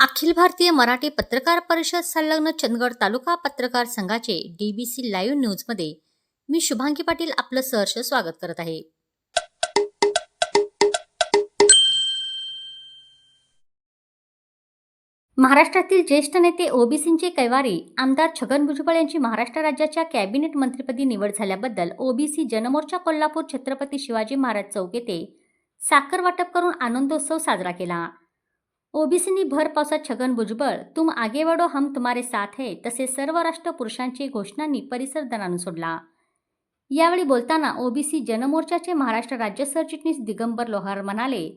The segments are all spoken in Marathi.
अखिल भारतीय मराठी पत्रकार परिषद संलग्न चंदगड तालुका पत्रकार संघाचे डीबीसी लाईव्ह न्यूजमध्ये मी शुभांगी पाटील आपलं सहर्ष स्वागत करत आहे. महाराष्ट्रातील ज्येष्ठ नेते ओबीसींचे कैवारी आमदार छगन भुजबळ यांची महाराष्ट्र राज्याच्या कॅबिनेट मंत्रिपदी निवड झाल्याबद्दल ओबीसी जनमोर्चा कोल्हापूर छत्रपती शिवाजी महाराज चौक येथे साखर वाटप करून आनंदोत्सव साजरा केला. ओबीसींनी भर पावसात छगन भुजबळ तुम आगे वडो हम तुम्हारे साथ है तसे सर्व राष्ट्र पुरुषांची घोषणांनी परिसर दणानून सोडला. यावेळी बोलताना ओबीसी जनमोर्चाचे महाराष्ट्र राज्य सरचिटणीस दिगंबर लोहार म्हणाले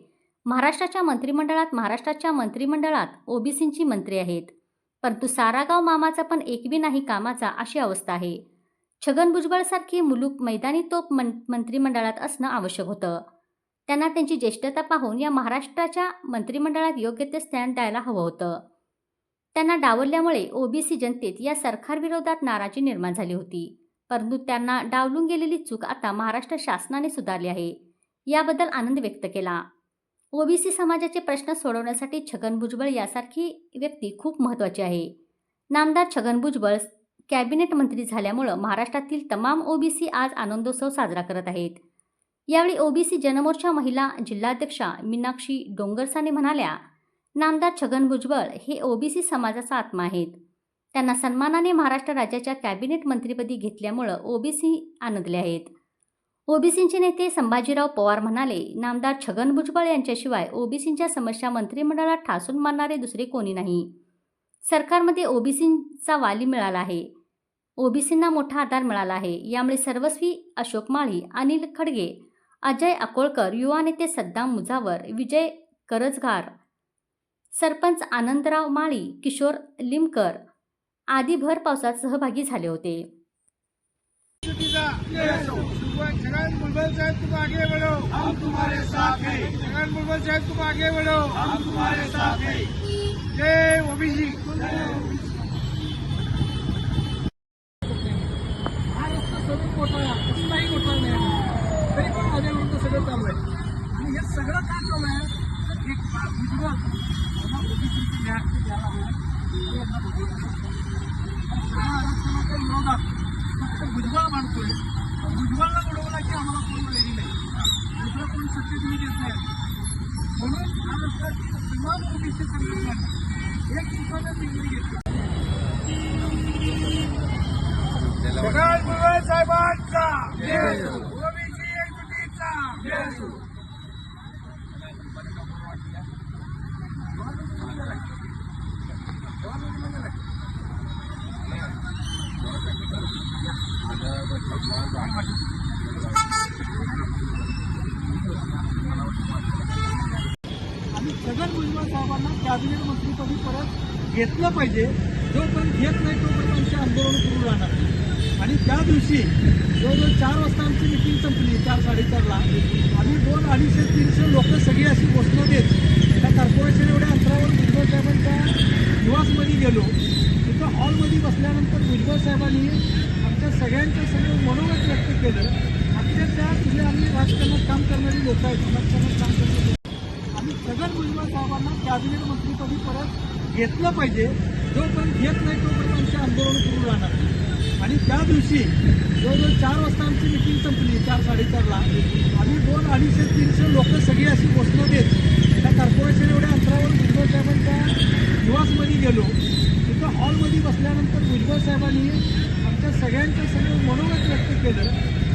महाराष्ट्राच्या मंत्रिमंडळात महाराष्ट्राच्या मंत्रिमंडळात ओबीसींची मंत्री आहेत. परंतु सारागाव मामाचा पण एकवी नाही कामाचा अशी अवस्था आहे. छगन भुजबळसारखी मुलूक मैदानी तोप मन मंत्रिमंडळात असणं आवश्यक होतं. त्यांना त्यांची ज्येष्ठता पाहून या महाराष्ट्राच्या मंत्रिमंडळात योग्य ते स्थान द्यायला हवं होतं. त्यांना डावलल्यामुळे ओबीसी जनतेत या सरकारविरोधात नाराजी निर्माण झाली होती. परंतु त्यांना डावलून गेलेली चूक आता महाराष्ट्र शासनाने सुधारली आहे याबद्दल आनंद व्यक्त केला. ओबीसी समाजाचे प्रश्न सोडवण्यासाठी छगन भुजबळ यासारखी व्यक्ती खूप महत्त्वाची आहे. नामदार छगन भुजबळ कॅबिनेट मंत्री झाल्यामुळं महाराष्ट्रातील तमाम ओबीसी आज आनंदोत्सव साजरा करत आहेत. यावेळी ओबीसी जनमोर्चा महिला जिल्हाध्यक्षा मीनाक्षी डोंगरसाने म्हणाल्या नामदार छगन भुजबळ हे ओबीसी समाजाचा आत्मा आहेत. त्यांना सन्मानाने महाराष्ट्र राज्याच्या कॅबिनेट मंत्रिपदी घेतल्यामुळं ओबीसी आनंदले आहेत. ओबीसींचे नेते संभाजीराव पवार म्हणाले नामदार छगन भुजबळ यांच्याशिवाय ओबीसींच्या समस्या मंत्रिमंडळात ठासून मारणारे दुसरे कोणी नाही. सरकारमध्ये ओबीसींचा वाली मिळाला आहे. ओबीसींना मोठा आधार मिळाला आहे. यामुळे सर्वस्वी अशोक माळी अनिल खडगे अजय अकोळकर युवा नेते सद्दाम मुजावर विजय करजगार. सरपंच आनंदराव माळी किशोर लिमकर आदी भर पावसात सहभागी झाले होते. छगन साहब तुम आगे बढ़ो हम तुम्हारे साथ हैं छगन साहब तुम आगे बढ़ो हम तुम्हारे साथ हैं जय ओबीसी हा रस्ता सगळं कोटाळा नाही तरी पण माझ्याविरुद्ध सगळं चालू आहे. आणि हे सगळं का चालू आहे तर एक आरक्षणाच्या विरोधात फक्त भुजबळ मानतोय भुजबळला बुडवला की आम्हाला कोण रेडी नाही दुसरं कोण सत्य तुम्ही देत नाही. म्हणून महाराष्ट्रातील तमाम ओबीसी संघटनांनी एक दिवसाचा निर्णय घेतला. भुजबळ साहेबांचा. आणि छगन भुजबळ साहेबांना कॅबिनेट मंत्रीपदी परत घेतलं पाहिजे जोपर्यंत घेत नाही तोपर्यंत आमचे आंदोलन सुरू राहणार आणि त्या दिवशी जवळजवळ चार वाजता आमची मिटिंग संपली चार साडेचारला. आम्ही दोन अडीचशे तीनशे लोक सगळी अशी घोषणा देत त्या कॉर्पोरेशन एवढ्या अंतरावर भुजबळ साहेबांच्या निवासमध्ये गेलो. तिथं हॉलमध्ये बसल्यानंतर भुजबळ साहेबांनी आमच्या सगळ्यांच्या केलं अत्यंत म्हणजे आम्ही राजकारणात काम करणारी लोक आहेत राजकारणात काम करणारी लोक आम्ही छगन भुजबळ साहेबांना कॅबिनेट मंत्रीपदी परत घेतलं पाहिजे. जोपर्यंत घेत नाही तोपर्यंत आमचे आंदोलन सुरू राहणार आणि त्या दिवशी जवळजवळ चार वाजता आमची मिटिंग संपली चार साडेचारला. आम्ही दोन अडीचशे तीनशे लोक सगळी अशी घोषणा देत त्या कॉर्पोरेशन एवढ्या अंतरावर भुजबळ साहेबांच्या निवासमध्ये गेलो. तिथं हॉलमध्ये बसल्यानंतर भुजबळ साहेबांनी आमच्या सगळ्यांच्या समोर मनोगत व्यक्त केलं.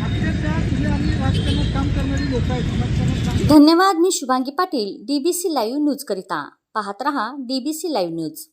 अक्षरशः तुझे आम्ही राजकारणात काम करणारी लोक आहेत धन्यवाद मी Shubhangi Patil DBC live news करिता. पाहत रहा डीबीसी लाईव्ह न्यूज